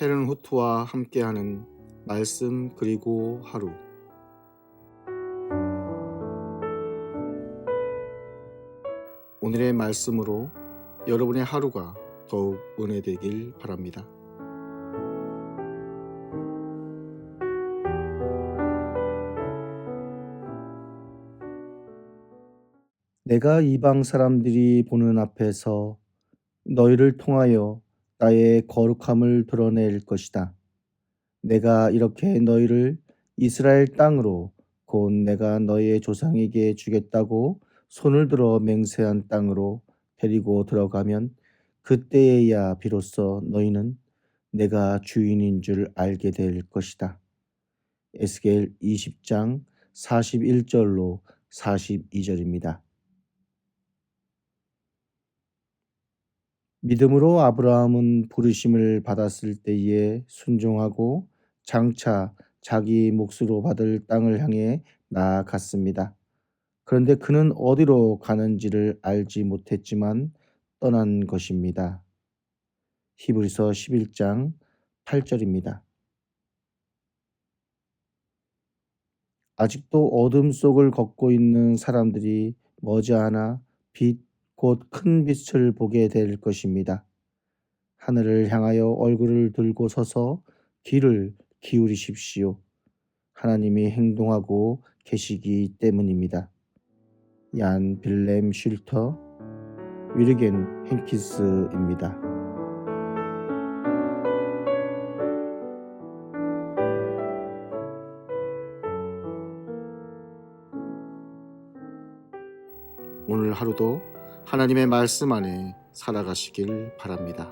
헤른 후트와 함께하는 말씀 그리고 하루 오늘의 말씀으로 여러분의 하루가 더욱 은혜되길 바랍니다. 내가 이방 사람들이 보는 앞에서 너희를 통하여 나의 거룩함을 드러낼 것이다. 내가 이렇게 너희를 이스라엘 땅으로 곧 내가 너희의 조상에게 주겠다고 손을 들어 맹세한 땅으로 데리고 들어가면 그때에야 비로소 너희는 내가 주인인 줄 알게 될 것이다. 에스겔 20장 41절로 42절입니다. 믿음으로 아브라함은 부르심을 받았을 때에 순종하고 장차 자기 몫으로 받을 땅을 향해 나아갔습니다. 그런데 그는 어디로 가는지를 알지 못했지만 떠난 것입니다. 히브리서 11장 8절입니다. 아직도 어둠 속을 걷고 있는 사람들이 머지않아 빛, 곧 큰 빛을 보게 될 것입니다. 하늘을 향하여 얼굴을 들고 서서 귀를 기울이십시오. 하나님이 행동하고 계시기 때문입니다. 얀 빌렘 쉴터 위르겐 헨키스입니다. 오늘 하루도 하나님의 말씀 안에 살아가시길 바랍니다.